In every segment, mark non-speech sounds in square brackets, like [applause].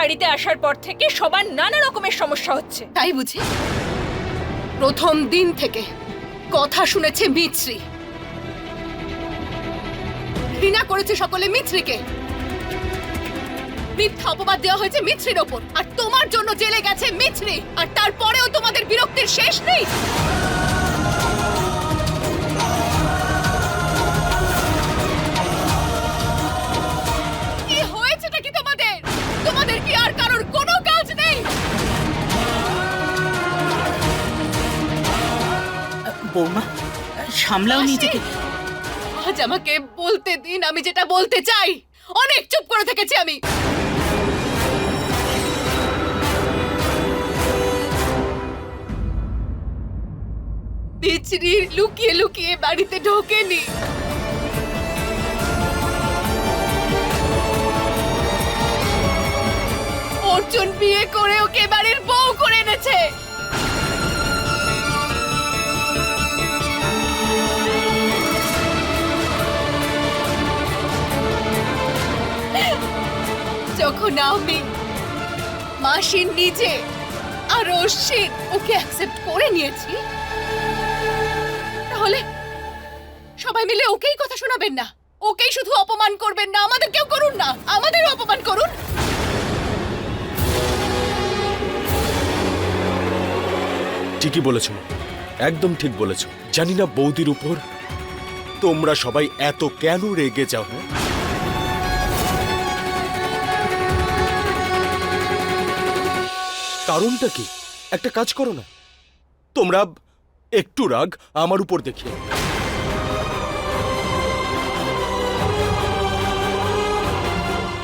বাড়িতে আসার পর থেকে সবার নানা রকমের সমস্যা হচ্ছে। তাই বুঝি? প্রথম দিন থেকে কথা শুনেছে মিছরি। ঘৃণা করেছে সকলে মিছরিকে। মিথ্যা অপবাদ দেওয়া হয়েছে মিছরির ওপর। আর তোমার জন্য জেলে গেছে মিছরি। আর তারপরেও তোমাদের বিরক্তির শেষ নেই। বৌমা সামলাও নিজেকে। আজ আমাকে বলতে দিন আমি যেটা বলতে চাই। অনেক চুপ করে থেকেছি আমি। বিচরি লুকিয়ে লুকিয়ে বাড়িতে ঢোকেনি। অর্জুন বিয়ে করে ওকে বাড়ির বউ করে এনেছে। যখন আমি মাসির নিজে আর অশ্বিন ওকে অ্যাকসেপ্ট করে নিয়েছি, তাহলে সবাই মিলে ওকেই কথা শোনাবেন না। ওকেই শুধু অপমান করবেন না। আমাদের কেউ করুন না। আমাদেরও অপমান করুন। ঠিকই বলেছ। একদম ঠিক বলেছ। জানি না বৌদির উপর তোমরা সবাই এত কেন রেগে যাও কারণটা কি? একটা কাজ করো না। তোমরা একটু রাগ আমার উপর দেখিয়ে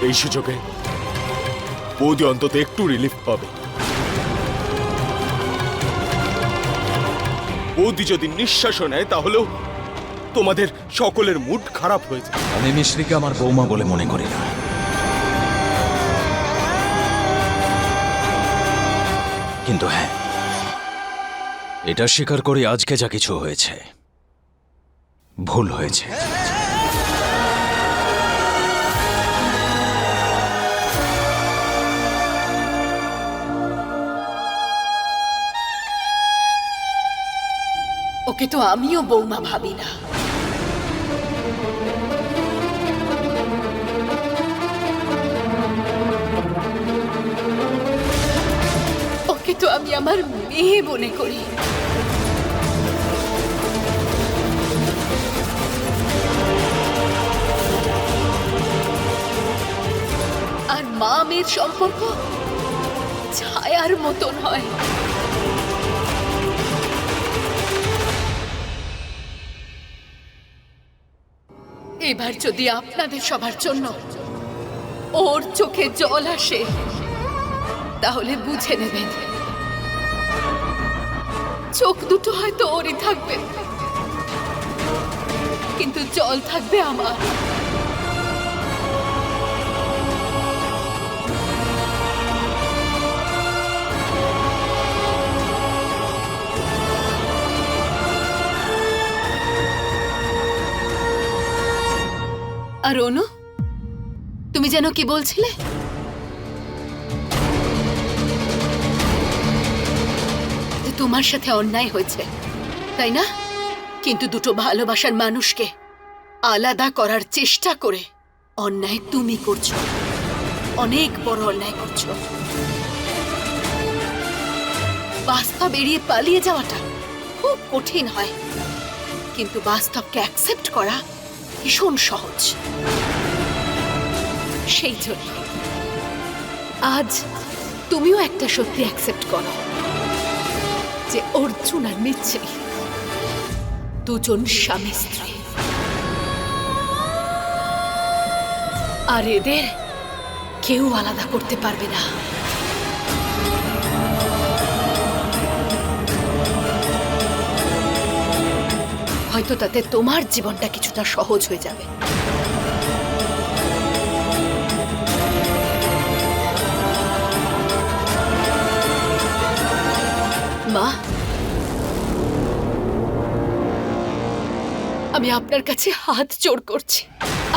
এই সুযোগে বৌদি অন্তত একটু রিলিফ পাবে। বৌদি যদি নিঃশ্বাসও নেয় তাহলেও তোমাদের সকলের মুড খারাপ হয়ে যায়। আমি মিশ্রিকে আমার বৌমা বলে মনে করি না। কিন্তু হ্যাঁ এটা স্বীকার করি আজকে যা কিছু হয়েছে, ভুল হয়েছে। ওকে তো আমিও বৌমা ভাবি না। ওকে তো আমি আমার মেয়ে মনে করি আর মা মেয়ের সম্পর্ক ছায়ার মতন হয় এবার যদি আপনাদের সবার জন্য ওর চোখে জল আসে তাহলে বুঝে নেবেন চোখ দুটো হয়তো ওরই থাকবে। কিন্তু জল থাকবে আমার। আর অনু, তুমি যেন কি বলছিলে? তোমার সাথে অন্যায় হয়েছে, তাই না? কিন্তু দুটো ভালোবাসার মানুষকে আলাদা করার চেষ্টা করে অন্যায় তুমি করছ। অনেক বড় অন্যায় করছ। বাস্তব এড়িয়ে পালিয়ে যাওয়াটা খুব কঠিন হয়। কিন্তু বাস্তবকে অ্যাকসেপ্ট করা ভীষণ সহজ। সেই জন্য আজ তুমিও একটা সত্যি অ্যাকসেপ্ট করো। যে অর্জুন আর মিচ্ছরি দুজন স্বামী স্ত্রী। আর এদের কেউ আলাদা করতে পারবে না। হয়তো তাতে তোমার জীবনটা কিছুটা সহজ হয়ে যাবে। মা আমি আপনার কাছে হাত জোর করছি।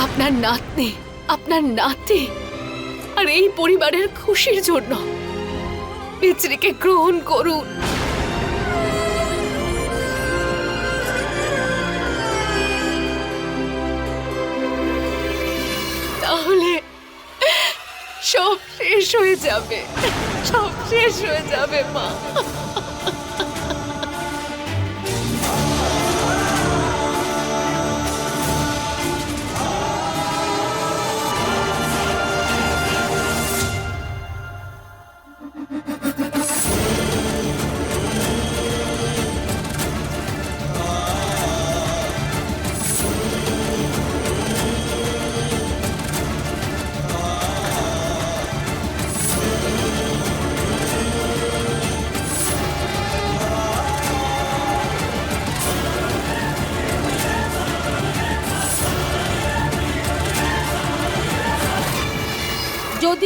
আপনার নাতনি, আপনার নাতি আর এই পরিবারের খুশির জন্য মিছরিকে গ্রহণ করুন। তাহলে সব শেষ হয়ে যাবে, সব শেষ হয়ে যাবে, মা।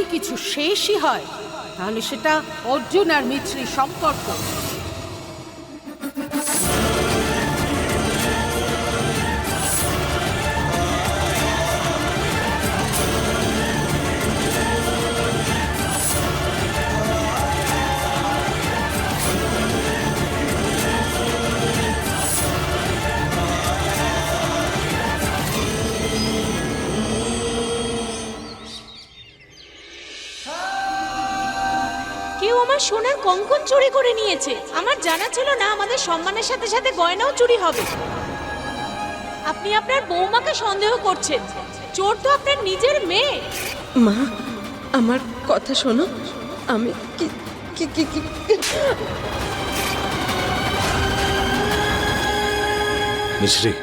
যদি কিছু শেষই হয় তাহলে সেটা অর্জুন আর মিছরি সম্পর্ক। কেউ আমার সোনার কঙ্কন চুরি করে নিয়েছে। আমার জানা ছিল না আমাদের সম্মানের সাথে সাথে গয়নাও চুরি হবে। আপনি আপনার বৌমাকে সন্দেহ করছেন। চোর তো আপনার নিজের মেয়ে। মা আমার কথা শোনো। আমি কি কি কি কি মিশ্রি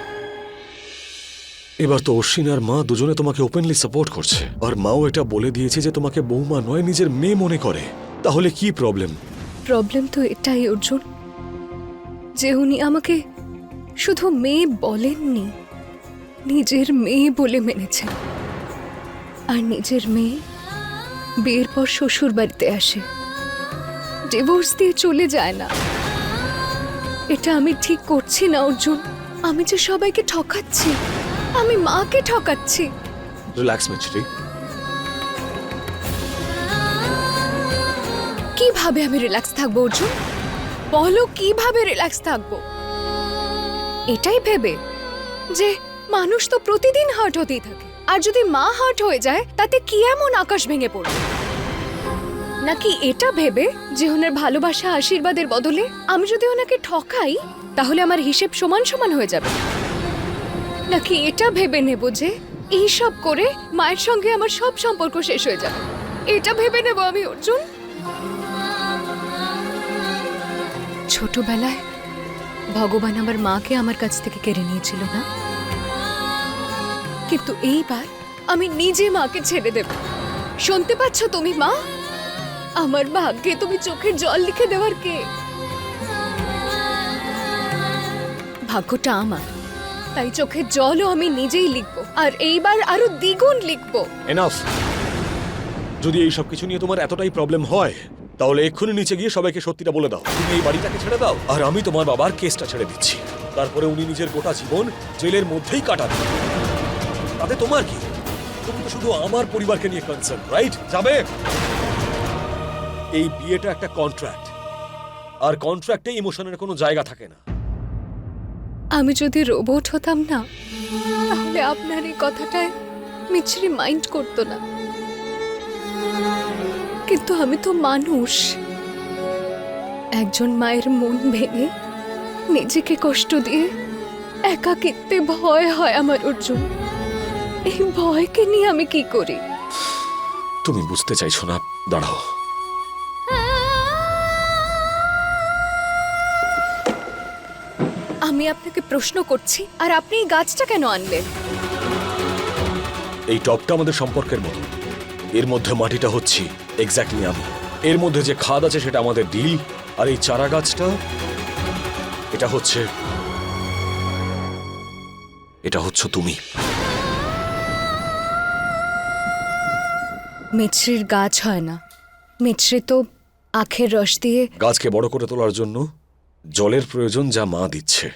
এবার তো অশ্বিন আর মা দুজনে তোমাকে ওপেনলি সাপোর্ট করছে। আর মাও এটা বলে দিয়েছে যে তোমাকে বৌমা নয় নিজের মেয়ে মনে করে। তাহলে কি প্রবলেম প্রবলেম তো এটাই অর্জুন। যে উনি আমাকে শুধু মেয়ে বলেননি নিজের মেয়ে বলে মেনেছেন। আর নিজের মেয়ে বিয়ের পর শ্বশুর বাড়িতে আসে। ডিভোর্স দিয়ে চলে যায় না। এটা আমি ঠিক করছি না অর্জুন। আমি যে সবাইকে ঠকাচ্ছি আমি মাকে ঠকাচ্ছি। রিল্যাক্স মিশ্রি কীভাবে আমি রিল্যাক্স থাকব, অর্জুন? বলো, কীভাবে রিল্যাক্স থাকব? এটাই ভেবে যে মানুষ তো প্রতিদিন হার্ট হতেই থাকে। আর যদি মা হার্ট হয়ে যায়, তাতে কি এমন আকাশ ভেঙে পড়বে? নাকি এটা ভেবে যে ওনার ভালোবাসা, আশীর্বাদের বদলে আমি যদি ওনাকে ঠকাই, তাহলে আমার হিসেব সমান সমান হয়ে যাবে? নাকি এটা ভেবে নেব যে এইসব করে মায়ের সঙ্গে আমার সব সম্পর্ক শেষ হয়ে যাবে? এটা ভেবে নেব আমি, অর্জুন। ছোটবেলায় ভগবান আমার মাকে আমার কাছ থেকে কেড়ে নিয়েছিল না? কিন্তু এইবার আমি নিজে মাকে ছেড়ে দেব। শুনতে পাচ্ছ তুমি, মা? আমার ভাগ্যে তুমি চোখের জল লিখে দেওয়ার কে? ভাগ্যটা আমার। তাই চোখের জলও আমি নিজেই লিখব। আর এইবার আরও দ্বিগুণ লিখব। এনাফ যদি এই সব কিছু নিয়ে তোমার এতটাই প্রবলেম হয় তাহলে এক্ষুনি নিচে গিয়ে সবাইকে সত্যিটা বলে দাও। তুমি এই বাড়িটাকে ছেড়ে দাও, আর আমি তোমার বাবার কেসটা ছেড়ে দিচ্ছি। তারপরে উনি নিজের গোটা জীবন জেলের মধ্যেই কাটান তাতে তোমার কি? তুমি তো শুধু আমার পরিবারকে নিয়ে কনসার্ন রাইট যাবে? এই বিয়েটা একটা কন্ট্রাক্ট আর কন্ট্রাক্টে ইমোশনের কোনো জায়গা থাকে না। আমি যদি রোবট হতাম না, তাহলে আপনার এই কথাটায় মিছরি মাইন্ড করতো না। কিন্তু আমি তো মানুষ। একজন মায়ের মন ভেঙে নিজেকে কষ্ট দিয়ে একাকিত্বে ভয় হয় আমার অর্জুন। এই ভয়কে নিয়ে আমি কি করি? তুমি বুঝতে চাইছো না দাঁড়াও। আমি আপনাকে প্রশ্ন করছি আর আপনি এই গাছটা কেন আনলেন? এই টপটা আমাদের সম্পর্কের মতো। এর মধ্যে মাটিটা হচ্ছি এক্স্যাক্টলি আমি এর মধ্যে যে খাদ আছে সেটা আমাদের ডিল আর এই চারা গাছটা এটা হচ্ছে এটা হচ্ছে তুমি। মিছরির গাছ হয় না। মিছরি তো আখের রস দিয়ে গাছকে বড় করে তোলার জন্য জলের প্রয়োজন যা মা দিচ্ছে।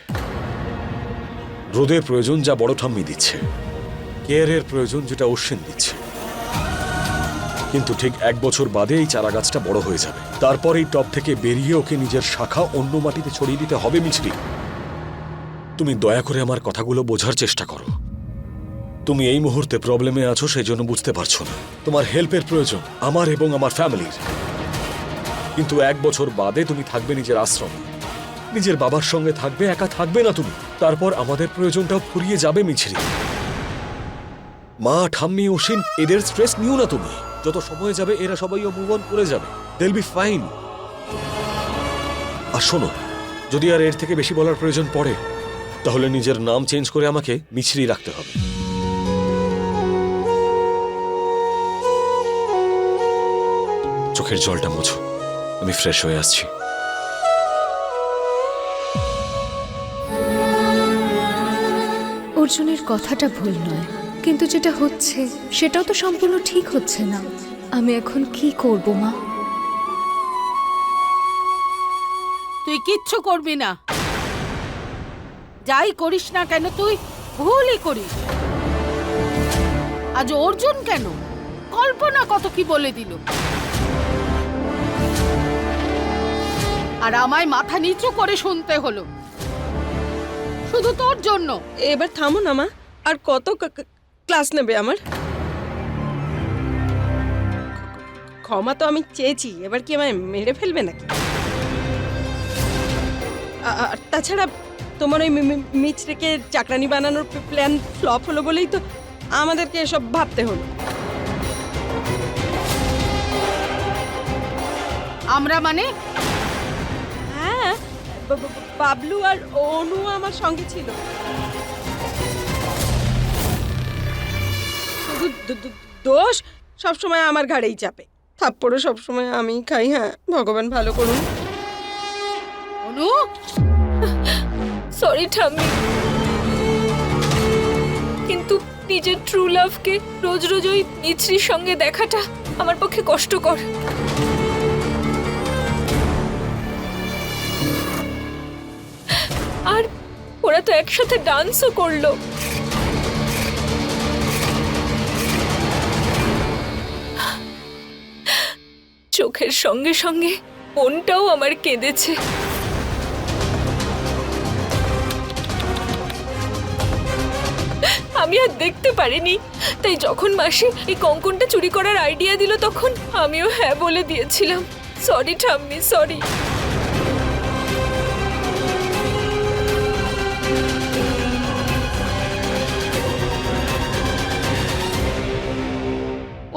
রোদের প্রয়োজন যা বড় ঠাম্মি দিচ্ছে। কেয়ারের প্রয়োজন যেটা অশ্বিন দিচ্ছে। কিন্তু ঠিক এক বছর বাদে এই চারা গাছটা বড় হয়ে যাবে। তারপর এই টব থেকে বেরিয়ে ওকে নিজের শাখা অন্য মাটিতে ছড়িয়ে দিতে হবে, মিছরি। তুমি দয়া করে আমার কথাগুলো বোঝার চেষ্টা করো। তুমি এই মুহূর্তে প্রবলেমে আছো সেই জন্য বুঝতে পারছ না। তোমার হেল্পের প্রয়োজন, আমার এবং আমার ফ্যামিলির কিন্তু এক বছর বাদে তুমি থাকবে নিজের আশ্রমে। নিজের বাবার সঙ্গে থাকবে, একা থাকবে না তুমি। তারপর আমাদের প্রয়োজনটাও ফুরিয়ে যাবে, মিছরি। মা, ঠাম্মি অসীন এদের স্ট্রেস নিও না তুমি। যত সময় যাবে, এরা সবাইও মুভ করে যাবে। দেল বি ফাইন আর শোনো, যদি আর এর থেকে বেশি বলার প্রয়োজন পড়ে, তাহলে নিজের নাম চেঞ্জ করে আমাকে মিছরি রাখতে হবে। চোখের জলটা মোছো, আমি ফ্রেশ হয়ে আসছি। অর্জুনের কথাটা ভুল নয়। কিন্তু যেটা হচ্ছে সেটাও তো সম্পূর্ণ ঠিক হচ্ছে না। আমি এখন কি করব মা? তুই কিচ্ছু করবি না। যাই করিস না কেন তুই ভুলই করিস। আজ অর্জুন কেন? কল্পনা কত কি বলে দিল। আর আমায় মাথা নিচু করে শুনতে হলো। শুধু তোর জন্য। এবার থামো না মা। আর কত ক্লাস নেবে আমার? ক্ষমা তো আমি চেয়েছি এবার কি আমায় মেরে ফেলবে নাকি? আর তাছাড়া তোমার ওই মিচড়েকে চাকরানি বানানোর প্ল্যান ফ্লপ হলো বলেই তো আমাদেরকে এসব ভাবতে হলো। আমরা মানে? হ্যাঁ বাবলু আর অনু আমার সঙ্গে ছিল। দোষ সবসময় আমার ঘাড়েই চাপে। থাপ্পড়ও সবসময় আমি খাই হ্যাঁ ভগবান ভালো করুন। অনু! সরি ঠাম্মি। কিন্তু নিজের ট্রু লাভকে রোজ রোজ ওই মিছরির সঙ্গে দেখাটা আমার পক্ষে কষ্টকর। আর ওরা তো একসাথে ডান্সও করল। চোখের সঙ্গে সঙ্গে মনটাও আমার কেঁদেছে। আমি আর দেখতে পারিনি, তাই যখন মাসি এই কঙ্কনটা চুরি করার আইডিয়া দিল তখন আমিও হ্যাঁ বলে দিয়েছিলাম। সরি ঠাম্মি সরি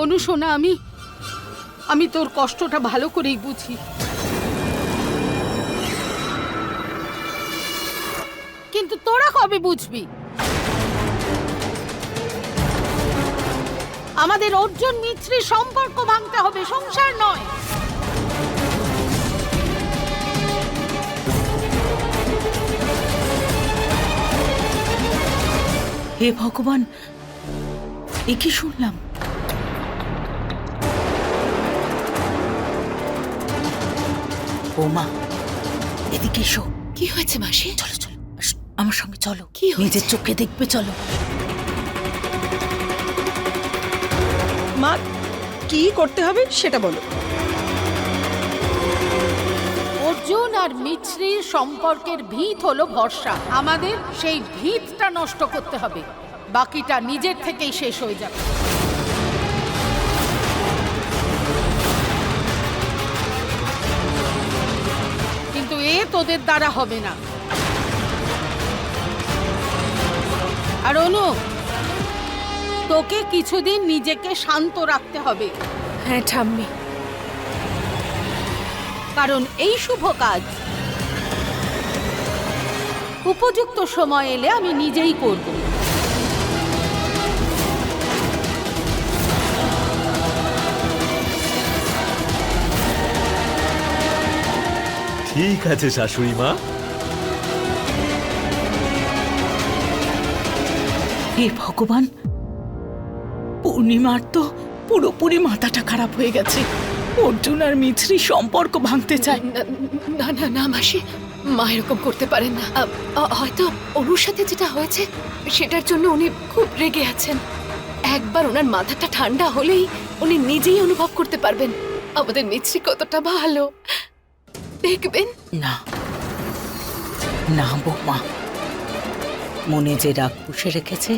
অনুশোনা আমি আমি তোর কষ্টটা ভালো করেই বুঝি। কিন্তু তোরা কবে বুঝবি? আমাদের অর্জুন মিত্রির সম্পর্ক ভাঙতে হবে, সংসার নয়। হে ভগবান, এ কি শুনলাম? বৌমা এদিকে এসো। কি হয়েছে মাসি? চলো চলো। আমার সঙ্গে চলো। কি হয়েছে? নিজের চোখে দেখবে চলো। মা কি করতে হবে সেটা বলো। অর্জুন আর মিছরির সম্পর্কের ভিত হলো ভরসা। আমাদের সেই ভিতটা নষ্ট করতে হবে। বাকিটা নিজের থেকেই শেষ হয়ে যাবে। তোদের দ্বারা হবে না। আর অনু তোকে কিছুদিন নিজেকে শান্ত রাখতে হবে। হ্যাঁ ঠাম্মি। কারণ এই শুভ কাজ উপযুক্ত সময় এলে আমি নিজেই করব। ঠিক আছে শাশুড়ি মা। হে ভগবান পূর্ণিমার তো পুরোপুরি মাথাটা খারাপ হয়ে গেছে। অর্জুন আর মিছরি সম্পর্ক ভাঙতে চায়। না- না না না মাসি মা এরকম করতে পারেন না। হয়তো অনুর সাথে যেটা হয়েছে সেটার জন্য উনি খুব রেগে আছেন। একবার ওনার মাথাটা ঠান্ডা হলেই উনি নিজেই অনুভব করতে পারবেন। আমাদের মিছরি কতটা ভালো। দেখবেন? না। না বৌমা। মনে যে রাগ পুষে রেখেছে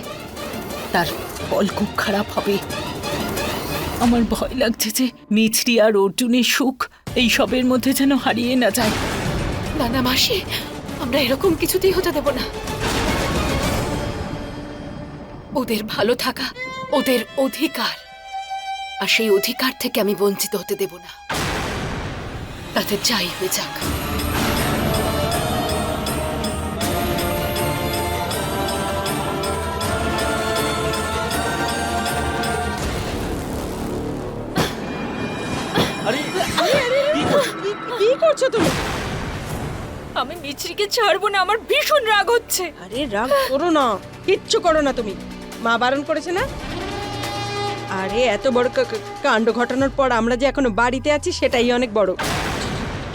তার ফল খুব খারাপ হবে। আমার ভয় লাগছে যে মিছরি আর অর্জুনের সুখ এই সবের মধ্যে যেন হারিয়ে না যায়। না না মাসি আমরা এরকম কিছুতেই হতে দেব না। ওদের ভালো থাকা ওদের অধিকার। আর সেই অধিকার থেকে আমি বঞ্চিত হতে দেব না। তাতে যাই হয়ে যাক। কি করছ? তুমি? আমি মিছরিকে ছাড়বো না আমার ভীষণ রাগ হচ্ছে। আরে রাগ করো না কিচ্ছু করো না তুমি। মা বারণ করেছে না? আরে এত বড় কাণ্ড ঘটানোর পর আমরা যে এখনও বাড়িতে আছি সেটাই অনেক বড়।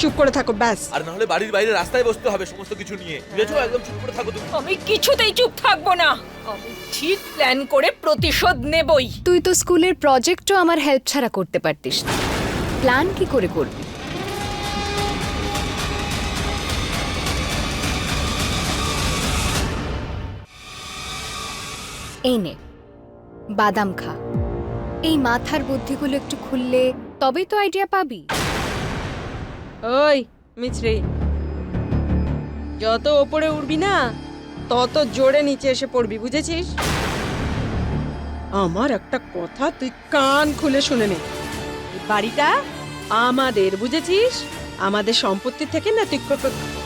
চুপ করে থাকো ব্যাস। আর না হলে বাড়ির বাইরে রাস্তায় বসতে হবে সমস্ত কিছু নিয়ে। বুঝেছ? একদম চুপ করে থাকো তুমি। আমি কিছুতেই চুপ থাকব না। আমি ঠিক প্ল্যান করে প্রতিশোধ নেবই। তুই তো স্কুলের প্রজেক্টও আমার হেল্প ছাড়া করতে পারতিস না। প্ল্যান কি করে করবি? এই নে বাদাম খা। এই মাথার বুদ্ধিগুলো একটু খুললে তবেই তো আইডিয়া পাবি। ওই মিছরি। যত ওপরে উঠবি না তত জোরে নিচে এসে পড়বি বুঝেছিস? আমার একটা কথা তুই কান খুলে শুনে নে। বাড়িটা আমাদের বুঝেছিস? আমাদের সম্পত্তি থেকে না তুই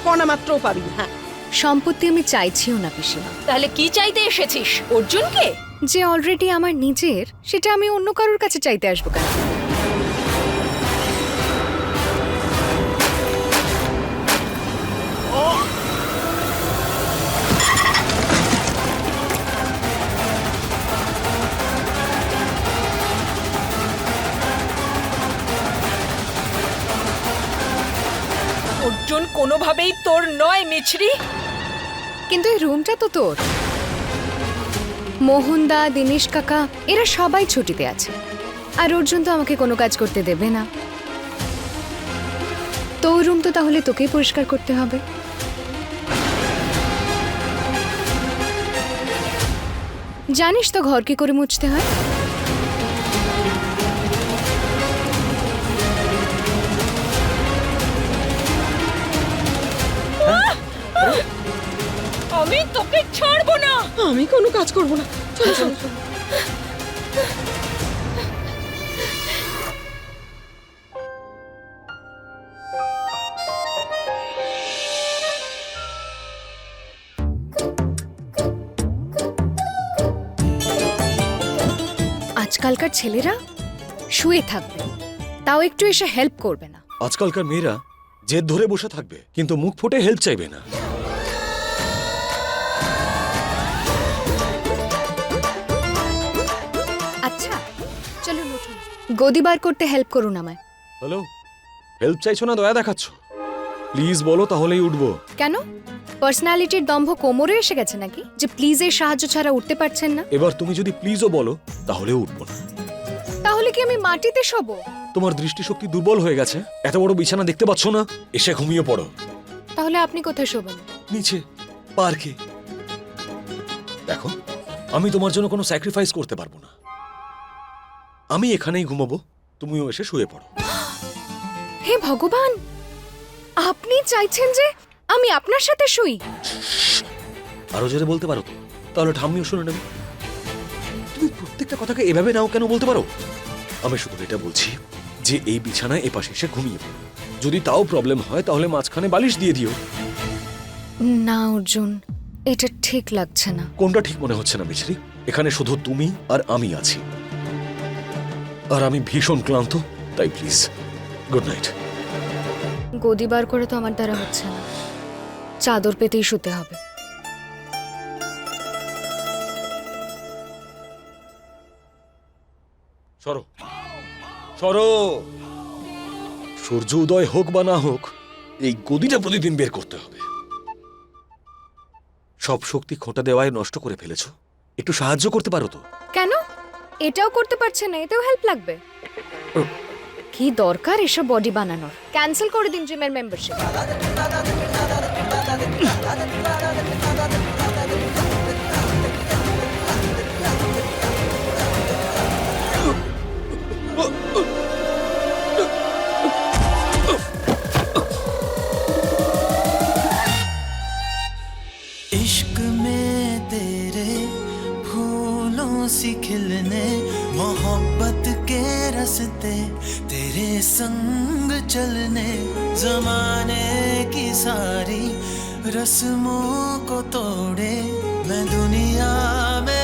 কণা মাত্রও পাবি না। হ্যাঁ সম্পত্তি আমি চাইছিও না পিসিমা। তাহলে কি চাইতে এসেছিস অর্জুনকে? যে অলরেডি আমার নিজের সেটা আমি অন্য কারোর কাছে চাইতে আসব কেন? অর্জুন কোনোভাবেই তোর নয়, মিছরি। কিন্তু এই রুমটা তো তোর। মোহনদা, দিনেশ কাকা, এরা সবাই ছুটিতে আছে। আর অর্জুন তো আমাকে কোনো কাজ করতে দেবে না। তো রুম তো তাহলে তোকেই পরিষ্কার করতে হবে। জানিস তো ঘর কি করে মুছতে হয়? আমি তোকে ছাড়বো না। আমি কোনো কাজ করব না। চলো চলো চলো। আজকালকার ছেলেরা শুয়ে থাকবে তাও একটু এসে হেল্প করবে না। আজকালকার মেয়েরা জেদ ধরে বসে থাকবে কিন্তু মুখ ফুটে হেল্প চাইবে না। গদি বার করতে হেল্প করুন আমায়। হ্যালো? হেল্প চাইছো না দয়া দেখাচ্ছ? প্লিজ বলো তাহলেই উঠবো। কেন? পার্সোনালিটির দম্ভ কোমরে এসে গেছে নাকি? যে প্লিজের সাহায্য ছাড়া উঠতে পারছেন না? এবার তুমি যদি প্লিজও বলো তাহলে উঠবো না। তাহলে কি আমি মাটিতে শোবো? তোমার দৃষ্টিশক্তি দুর্বল হয়ে গেছে এত বড় বিছানা দেখতে পাচ্ছ না? এসে ঘুমিয়ে পড়ো। তাহলে আপনি কোথায় শোবেন? নিচে পার্কে। দেখো আমি তোমার জন্য কোনো স্যাক্রিফাইস করতে পারব না। আমি এখানেই ঘুমাবো তুমিও এসে শুয়ে পড়ো। [gasps] হে ভগবান আপনি চাইছেন যে আমি আপনার সাথে শুই? আরও জোরে বলতে পারো তো তাহলে ঠাম্মিও শুনে নেবে। তুমি প্রত্যেকটা কথাকে এভাবে নাও কেন বলতে পারো? আমি শুধু এটা বলছি যে এই বিছানায় এপাশে এসে ঘুমিয়ে পড়ো। যদি তাও প্রবলেম হয় তাহলে মাঝখানে বালিশ দিয়ে দিও। না অর্জুন এটা ঠিক লাগছে না। কোনটা ঠিক মনে হচ্ছে না মিছরি? এখানে শুধু তুমি আর আমি আছি। আর আমি ভীষণ ক্লান্ত তাই প্লিজ গুড নাইট গদি বার করে তো আমার দ্বারা হচ্ছে না। চাদর পেতেই শুতে হবে। সরো সরো। সূর্য উদয় হোক বা না হোক এই গদিটা প্রতিদিন বের করতে হবে। সব শক্তি খোঁটা দেওয়ায় নষ্ট করে ফেলেছো। একটু সাহায্য করতে পারো তো? কেন? এটাও করতে পারছে না, এতেও হেল্প লাগবে। কি দরকার এসব বডি বানানোর? ক্যান্সেল করে দিন জিমের মেম্বারশিপ सी खिलने, मोहब्बत के रस्ते, तेरे संग चलने, जमाने की सारी रस्मों को तोड़े, मैं दुनिया में